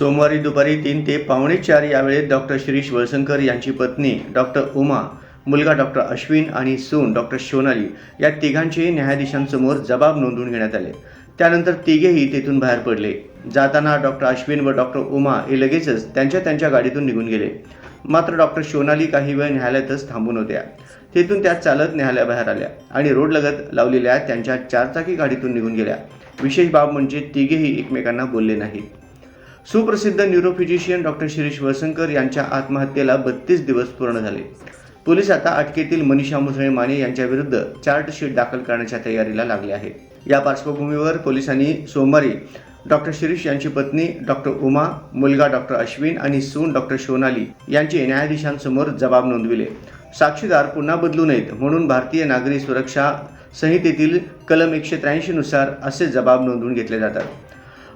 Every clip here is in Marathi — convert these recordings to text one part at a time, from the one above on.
सोमवारी दुपारी तीन ते पावणे चार यावेळेत डॉक्टर शिरीष वळसंकर यांची पत्नी डॉक्टर उमा मुलगा डॉक्टर अश्विन आणि सून डॉक्टर सोनाली या तिघांचे न्यायाधीशांसमोर जबाब नोंदवून घेण्यात आले. त्यानंतर तिघेही तेथून बाहेर पडले. जाताना डॉक्टर अश्विन व डॉक्टर उमा हे लगेचच त्यांच्या त्यांच्या गाडीतून निघून गेले. मात्र डॉक्टर सोनाली काही वेळ न्यायालयातच थांबून होत्या. तेथून त्या चालत न्यायालयाबाहेर आल्या आणि रोडलगत लावलेल्या त्यांच्या चारचाकी गाडीतून निघून गेल्या. विशेष बाब म्हणजे तिघेही एकमेकांना बोलले नाहीत. सुप्रसिद्ध न्यूरोफिजिशियन डॉक्टर शिरीष वसंकर यांच्या आत्महत्येला बत्तीस दिवस पूर्ण झाले. पोलीस आता अटकेतील मनीषा मुसळे माने यांच्याविरुद्ध चार्जशीट दाखल करण्याच्या तयारीला लागले आहेत या पार्श्वभूमीवर पोलिसांनी सोमवारी डॉक्टर शिरीष यांची पत्नी डॉक्टर उमा मुलगा डॉक्टर अश्विन आणि सून डॉक्टर सोनाली यांचे न्यायाधीशांसमोर जबाब नोंदविले. साक्षीदार पुन्हा बदलू नयेत म्हणून भारतीय नागरी सुरक्षा संहितेतील कलम एकशे त्र्याऐंशीनुसार असे जबाब नोंदवून घेतले जातात.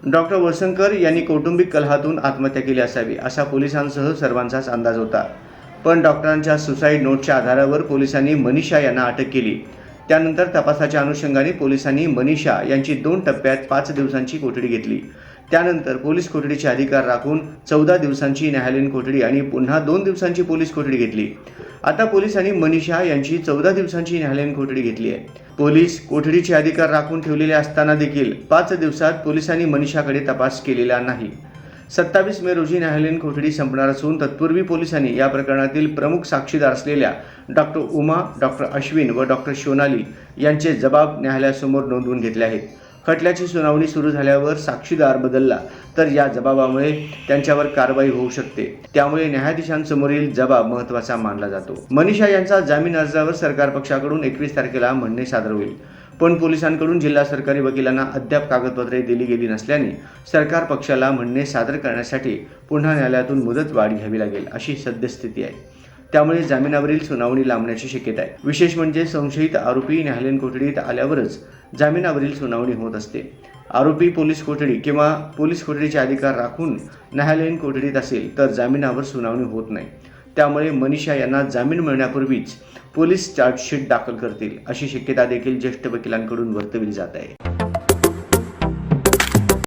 डॉक्टर वसंकर यांनी कौटुंबिक कलहातून आत्महत्या केली असावी असा पोलिसांसह सर्वांचाच अंदाज होता. पण डॉक्टरांच्या सुसाईड नोटच्या आधारावर पोलिसांनी मनीषा यांना अटक केली. त्यानंतर तपासाच्या अनुषंगाने पोलिसांनी मनीषा यांची दोन टप्प्यात पाच दिवसांची कोठडी घेतली. त्यानंतर पोलीस कोठडीचे अधिकार राखून चौदा दिवसांची न्यायालयीन कोठडी आणि पुन्हा दोन दिवसांची पोलीस कोठडी घेतली. आता पोलिसांनी मनीषा यांची चौदा दिवसांची न्यायालयीन कोठडी घेतली आहे. पोलीस कोठडीचे अधिकार राखून ठेवलेले असताना देखील पाच दिवसात पोलिसांनी मनीषाकडे तपास केलेला नाही. सत्तावीस मे रोजी न्यायालयीन कोठडी संपणार असून तत्पूर्वी पोलिसांनी या प्रकरणातील प्रमुख साक्षीदार असलेल्या डॉक्टर उमा डॉक्टर अश्विन व डॉक्टर सोनाली यांचे जबाब न्यायालयासमोर नोंदवून घेतले आहेत. खटल्याची सुनावणी सुरू झाल्यावर साक्षीदार बदलला. तर या जबाबामुळे त्यांच्यावर कारवाई होऊ शकते. त्यामुळे न्यायाधीशांसमोरील जबाब महत्त्वाचा मानला जातो. मनीषा यांचा जामीन अर्जावर सरकार पक्षाकडून एकवीस तारखेला म्हणणे सादर होईल. पण पोलिसांकडून जिल्हा सरकारी वकिलांना अद्याप कागदपत्रे दिली गेली नसल्याने सरकार पक्षाला म्हणणे सादर करण्यासाठी पुन्हा न्यायालयातून मुदत वाढ घ्यावी लागेल अशी सद्यस्थिती आहे. त्यामुळे जामिनावरील सुनावणी लांबण्याची शक्यता आहे. विशेष म्हणजे संशयित आरोपी न्यायालयीन कोठडीत आल्यावरच जामिनावरील सुनावणी होत असते. आरोपी पोलीस कोठडी किंवा पोलीस कोठडीचे अधिकार राखून न्यायालयीन कोठडीत असेल तर जामिनावर सुनावणी होत नाही. त्यामुळे मनीषा यांना जामीन मिळण्यापूर्वीच पोलीस चार्जशीट दाखल करतील अशी शक्यता देखील ज्येष्ठ वकिलांकडून वर्तविली जात आहे.